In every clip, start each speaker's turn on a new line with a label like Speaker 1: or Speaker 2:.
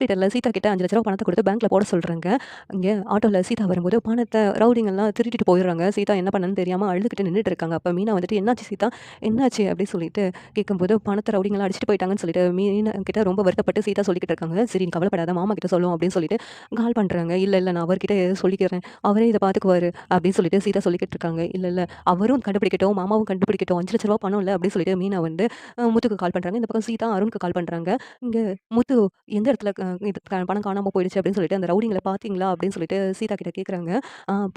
Speaker 1: ஹாஸ்பிட்டலில் சீதா கிட்ட அஞ்சு லட்ச ரூபா பணத்தை கொடுத்து பேங்க்கில் போட சொல்கிறாங்க இங்கே ஆட்டோவில் சீதா வரும்போது பணத்தை ரவுடிங்கெல்லாம் திருட்டிட்டு போயிடுறாங்க. சீதா என்ன பண்ணனு தெரியாமல் அழுதுகிட்டு நின்றுட்டு இருக்காங்க. அப்போ மீனா வந்துட்டு என்னாச்சு சீதா? என்னாச்சு? அப்படின்னு சொல்லிட்டு கேட்கும்போது பணத்தை ரவுடிங்கெல்லாம் அடிச்சுட்டு போயிட்டாங்கன்னு சொல்லிட்டு மீனா கிட்ட ரொம்ப வருத்தப்பட்டு சீதா சொல்லிக்கிட்டு இருக்காங்க. சரி நீ கவலைப்படாத மாமா கிட்ட சொல்லுவோம் அப்படின்னு சொல்லிட்டு கால் பண்ணுறாங்க இல்லை இல்லை நான் அவர்கிட்ட சொல்லிக்கிறேன். அவரே இதை பார்த்துக்குவார் அப்படின்னு சொல்லிட்டு சீதா சொல்லிக்கிட்டு இருக்காங்க. இல்லை இல்லை அவரும் கண்டுபிடிக்கட்டும் மாமாவும் கண்டுபிடிக்கட்டும். அஞ்சு லட்ச ரூபா பணம் இல்லை அப்படின்னு சொல்லிட்டு மீனா வந்து முத்துக்கு கால் பண்ணுறாங்க இந்த பக்கம் சீதா அருணுக்கு கால் பண்ணுறாங்க இங்கே முத்து எந்த இடத்துல க இது க பணம் காணாமல் போயிடுச்சு அப்படின்னு சொல்லிட்டு அந்த ரவுடிங்களை பார்த்தீங்களா? அப்படின்னு சொல்லிட்டு சீதா கிட்ட கேட்குறாங்க.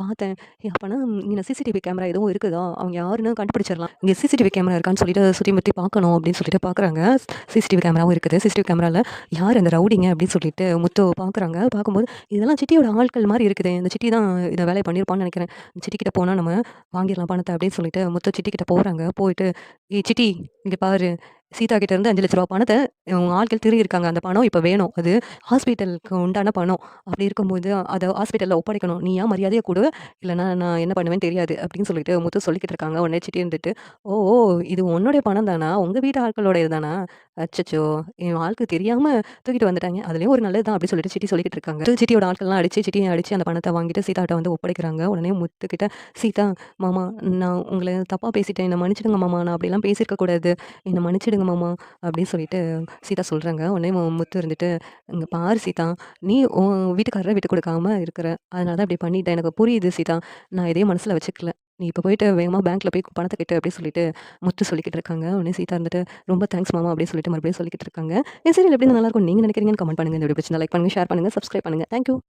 Speaker 1: பார்த்தேன். அப்போனா இங்கே சிசிடிவி கேமரா எதுவும் இருக்குதா? அவங்க யாருன்னு கண்டுபிடிச்சிடலாம். இங்கே சிசிடிவி கேமரா இருக்கான்னு சொல்லிட்டு சுற்றி முற்றி பார்க்கணும் அப்படின்னு சொல்லிட்டு பார்க்குறாங்க. சிசிடிவி கேமராவும் இருக்குது. சிசிடிவி கேமராவில் யார் அந்த ரவுடிங்க அப்படின்னு சொல்லிட்டு முத்து பார்க்குறாங்க. பார்க்கும்போது இதெல்லாம் சிட்டியோட ஆட்கள் மாதிரி இருக்குது இந்த சிட்டி தான் இதை வேலையை பண்ணியிருப்பான்னு நினைக்கிறேன். சிட்டி கிட்ட நம்ம வாங்கிடலாம் பணத்தை அப்படின்னு சொல்லிட்டு முத்து சிட்டி கிட்ட போயிட்டு சிட்டி இங்கே பாரு சீதா கிட்ட இருந்து அஞ்சு லட்ச ரூபா பணத்தை அவங்க ஆட்கள் திருடியிருக்காங்க. அந்த பணம் இப்போ வேணும். அது ஹாஸ்பிட்டலுக்கு உண்டான பணம். அப்படி இருக்கும்போது அதை ஹாஸ்பிட்டலில் ஒப்படைக்கணும். நீ ஏன் மரியாதையை கொடு இல்லைன்னா நான் என்ன பண்ணுவேன்னு தெரியாது. அப்படின்னு சொல்லிட்டு முத்து சொல்லிக்கிட்டு இருக்காங்க. உடனே சிட்டி இருந்துட்டு, ஓ! ஓ! இது உன்னுடைய பணம் தானா? உங்கள் வீட்டு ஆட்களோட தானா? அச்சச்சோ! என் ஆளுக்கு தெரியாமல் தூக்கிட்டு வந்துட்டாங்க. அதுலேயும் ஒரு நல்லது தான் அப்படி சொல்லிட்டு சிட்டி சொல்லிக்கிட்டு இருக்காங்க. சிட்டியோட ஆட்கள்லாம் அடிச்சு, சிட்டியை அடிச்சு அந்த பணத்தை வாங்கிட்டு சீதாட்ட வந்து ஒப்படைக்கிறாங்க. உடனே முத்துக்கிட்ட, சீதா மாமா நான் உங்களை தப்பாக பேசிட்டேன். என்னை மன்னிச்சிடுங்க மாமா. நான் அப்படிலாம் பேசியிருக்க கூடாது. என்னை மன்னிச்சிடுங்க மாமா. அப்படின்னு சொல்லிட்டு சீதா சொல்கிறாங்க உடனே முத்து இருந்துட்டு, இங்கே பாரு சீதா, நீ உன் வீட்டுக்காரரை விட்டு கொடுக்காம இருக்கிற. அதனால தான் இப்படி பண்ணிட்டேன் எனக்கு புரியுது சீதா. நான் எதையும் மனசில் வச்சுக்கல. நீ இப்போ போயிட்டு வேகமாக பேங்க்கில் போய் பணத்தை கட்டு அப்படின்னு சொல்லிட்டு முத்து சொல்லிக்கிட்டு இருக்காங்க. உடனே சீதா இருந்துட்டு, ரொம்ப தேங்க்ஸ் மாமா அப்படின்னு சொல்லிட்டு மறுபடியும் சொல்லிக்கிட்டு இருக்காங்க. என் சீரியல் எப்படி நல்லா இருக்கும் நீங்க நினைக்கிறீங்கன்னு கமெண்ட் பண்ணுங்கள் இந்த வீடியோ பிடிச்சிருந்தா லைக் பண்ணுங்க, ஷேர் பண்ணுங்கள் சப்ஸ்கிரைப் பண்ணுங்க. Thank you.